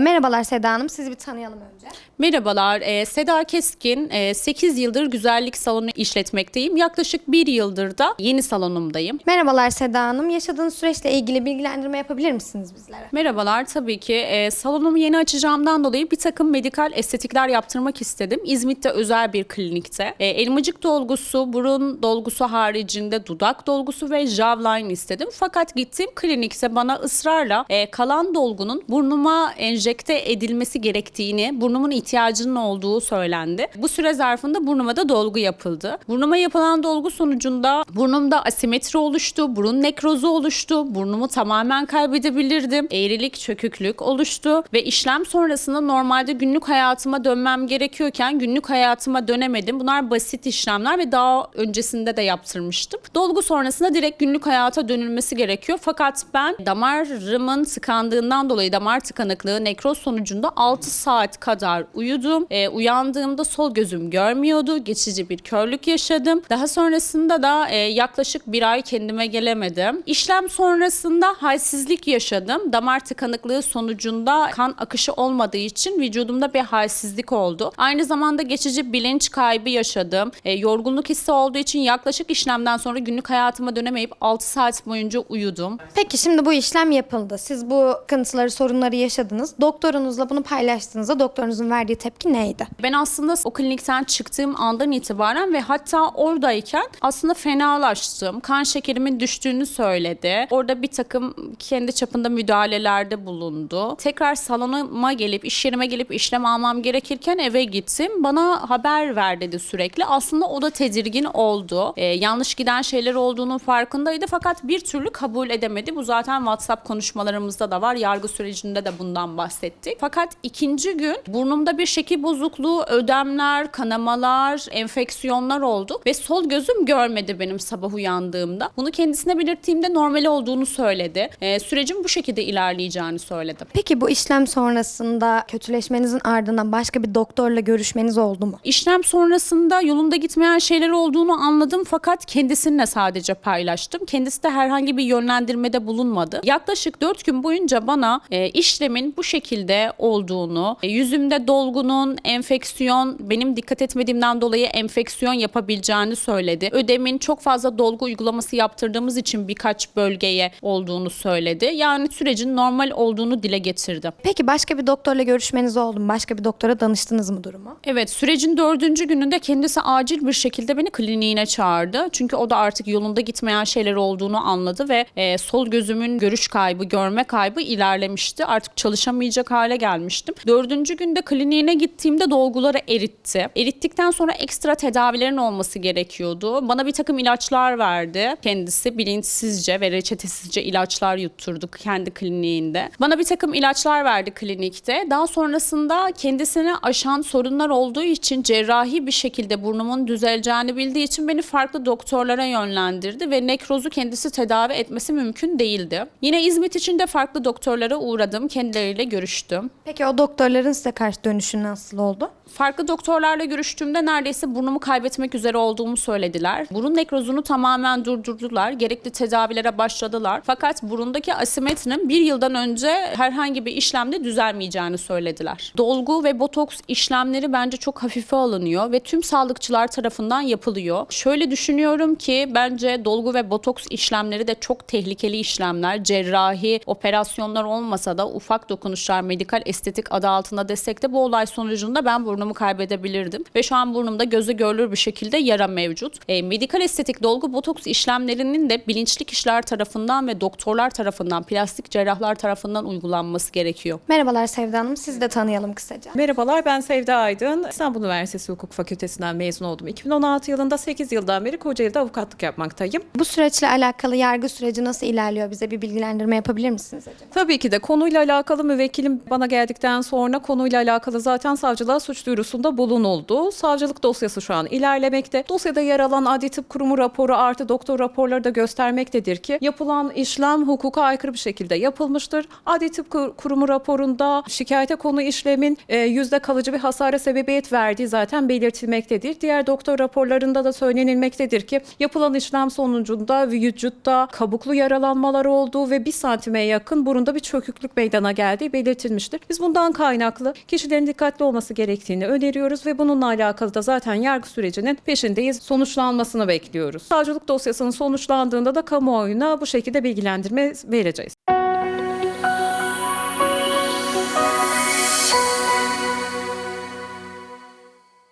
Merhabalar Seda Hanım, sizi bir tanıyalım önce. Merhabalar, e, Seda Keskin. E, 8 yıldır güzellik salonu işletmekteyim. Yaklaşık 1 yıldır da yeni salonumdayım. Merhabalar Seda Hanım, yaşadığınız süreçle ilgili bilgilendirme yapabilir misiniz bizlere? Merhabalar, tabii ki e, salonumu yeni açacağımdan dolayı bir takım medikal estetikler yaptırmak istedim. İzmit'te özel bir klinikte. E, elmacık dolgusu, burun dolgusu haricinde dudak dolgusu ve jawline istedim. Fakat gittiğim klinikte bana ısrarla e, kalan dolgunun burnuma enjekte edilmesi gerektiğini, burnumun ihtiyacının olduğu söylendi. Bu süre zarfında burnuma da dolgu yapıldı. Burnuma yapılan dolgu sonucunda burnumda asimetri oluştu, burun nekrozu oluştu, burnumu tamamen kaybedebilirdim. Eğrilik, çöküklük oluştu ve işlem sonrasında normalde günlük hayatıma dönmem gerekiyorken günlük hayatıma dönemedim. Bunlar basit işlemler ve daha öncesinde de yaptırmıştım. Dolgu sonrasında direkt günlük hayata dönülmesi gerekiyor. Fakat ben damarımın tıkandığından dolayı damar tıkanıklığı nekroz sonucunda 6 saat kadar uyudum. Ee, uyandığımda sol gözüm görmüyordu. Geçici bir körlük yaşadım. Daha sonrasında da e, yaklaşık bir ay kendime gelemedim. İşlem sonrasında halsizlik yaşadım. Damar tıkanıklığı sonucunda kan akışı olmadığı için vücudumda bir halsizlik oldu. Aynı zamanda geçici bilinç kaybı yaşadım. E, yorgunluk hissi olduğu için yaklaşık işlemden sonra günlük hayatıma dönemeyip 6 saat boyunca uyudum. Peki şimdi bu işlem yapıldı. Siz bu sıkıntıları, sorunları yaşadınız. Doktorunuzla bunu paylaştığınızda doktorunuzun verdiği tepki neydi? Ben aslında o klinikten çıktığım andan itibaren ve hatta oradayken aslında fenalaştım. Kan şekerimin düştüğünü söyledi. Orada bir takım kendi çapında müdahalelerde bulundu. Tekrar salonuma gelip, iş yerime gelip işlem almam gerekirken eve gittim. Bana haber ver dedi sürekli. Aslında o da tedirgin oldu. Ee, yanlış giden şeyler olduğunun farkındaydı fakat bir türlü kabul edemedi. Bu zaten WhatsApp konuşmalarımızda da var. Yargı sürecinde de bundan bahsettik. Fakat ikinci gün burnumda bir şekil bozukluğu, ödemler, kanamalar, enfeksiyonlar oldu ve sol gözüm görmedi benim sabah uyandığımda. Bunu kendisine belirttiğimde normal olduğunu söyledi. Ee, sürecin bu şekilde ilerleyeceğini söyledi. Peki bu işlem sonrasında kötüleşmenizin ardından başka bir doktorla görüşmeniz oldu mu? İşlem sonrasında yolunda gitmeyen şeyler olduğunu anladım fakat kendisininle sadece paylaştım. Kendisi de herhangi bir yönlendirmede bulunmadı. Yaklaşık 4 gün boyunca bana e, işlemin bu şekilde olduğunu, e, yüzümde dolgunun, enfeksiyon, benim dikkat etmediğimden dolayı enfeksiyon yapabileceğini söyledi. Ödemin çok fazla dolgu uygulaması yaptırdığımız için birkaç bölgeye olduğunu söyledi. Yani sürecin normal olduğunu dile getirdi. Peki başka bir doktorla görüşmeniz oldu mu? Başka bir doktora danıştınız mı durumu? Evet sürecin dördüncü gününde kendisi acil bir şekilde beni kliniğine çağırdı. Çünkü o da artık yolunda gitmeyen şeyler olduğunu anladı ve e, sol gözümün görüş kaybı, görme kaybı ilerlemişti. Artık çalışamayacak hale gelmiştim. Dördüncü günde kliniğine gittiğimde dolguları eritti. Erittikten sonra ekstra tedavilerin olması gerekiyordu. Bana bir takım ilaçlar verdi. Kendisi bilinçsizce ve reçetesizce ilaçlar yutturduk kendi kliniğinde. Bana bir takım ilaçlar verdi klinikte. Daha sonrasında kendisine aşan sorunlar olduğu için cerrahi bir şekilde burnumun düzeleceğini bildiği için beni farklı doktorlara yönlendirdi ve nekrozu kendisi tedavi etmesi mümkün değildi. Yine İzmit için de farklı doktorlara uğradım. Kendileriyle görüştüm. Peki o doktorların size karşı dönüşü nasıl oldu? Farklı doktorlarla görüştüğümde neredeyse burnumu kaybetmek üzere olduğumu söylediler. Burun nekrozunu tamamen durdurdular. Gerekli tedavilere başladılar. Fakat burundaki asimetrinin bir yıldan önce herhangi bir işlemde düzelmeyeceğini söylediler. Dolgu ve botoks işlemleri bence çok hafife alınıyor ve tüm sağlıkçılar tarafından yapılıyor. Şöyle düşünüyorum ki bence dolgu ve botoks işlemleri de çok tehlikeli işlemler. Cerrahi operasyonlar olmasa da ufak dokunuşlar, medikal estetik adı altında desek de bu olay sonucunda ben burnumu kaybedebilirdim. Ve şu an burnumda göze görülür bir şekilde yara mevcut. E, medikal estetik dolgu botoks işlemlerinin de bilinçli kişiler tarafından ve doktorlar tarafından, plastik cerrahlar tarafından uygulanması gerekiyor. Merhabalar Sevda Hanım, sizi de tanıyalım kısaca. Merhabalar ben Sevda Aydın. İstanbul Üniversitesi Hukuk Fakültesinden mezun oldum. 2016 yılında 8 yıldan beri Kocaeli'de avukatlık yapmaktayım. Bu süreçle alakalı yargı süreci nasıl ilerliyor? Bize bir bilgilendirme yapabilir misiniz acaba? Tabii ki de konuyla alakalı müvekkilim bana geldikten sonra konuyla alakalı zaten savcılığa suç duyurusunda bulunuldu. Savcılık dosyası şu an ilerlemekte. Dosyada yer alan adli tıp kurumu raporu artı doktor raporları da göstermektedir ki yapılan işlem hukuka aykırı bir şekilde yapılmıştır. Adli tıp kur- kurumu raporunda şikayete konu işlemin e, yüzde kalıcı bir hasara sebebiyet verdiği zaten belirtilmektedir. Diğer doktor raporlarında da söylenilmektedir ki yapılan işlem sonucunda vücutta kabuklu yaralanmalar olduğu ve bir santime yakın burunda bir çöküklük meydana geldiği belirtilmektedir belirtilmiştir. Biz bundan kaynaklı kişilerin dikkatli olması gerektiğini öneriyoruz ve bununla alakalı da zaten yargı sürecinin peşindeyiz. Sonuçlanmasını bekliyoruz. Savcılık dosyasının sonuçlandığında da kamuoyuna bu şekilde bilgilendirme vereceğiz.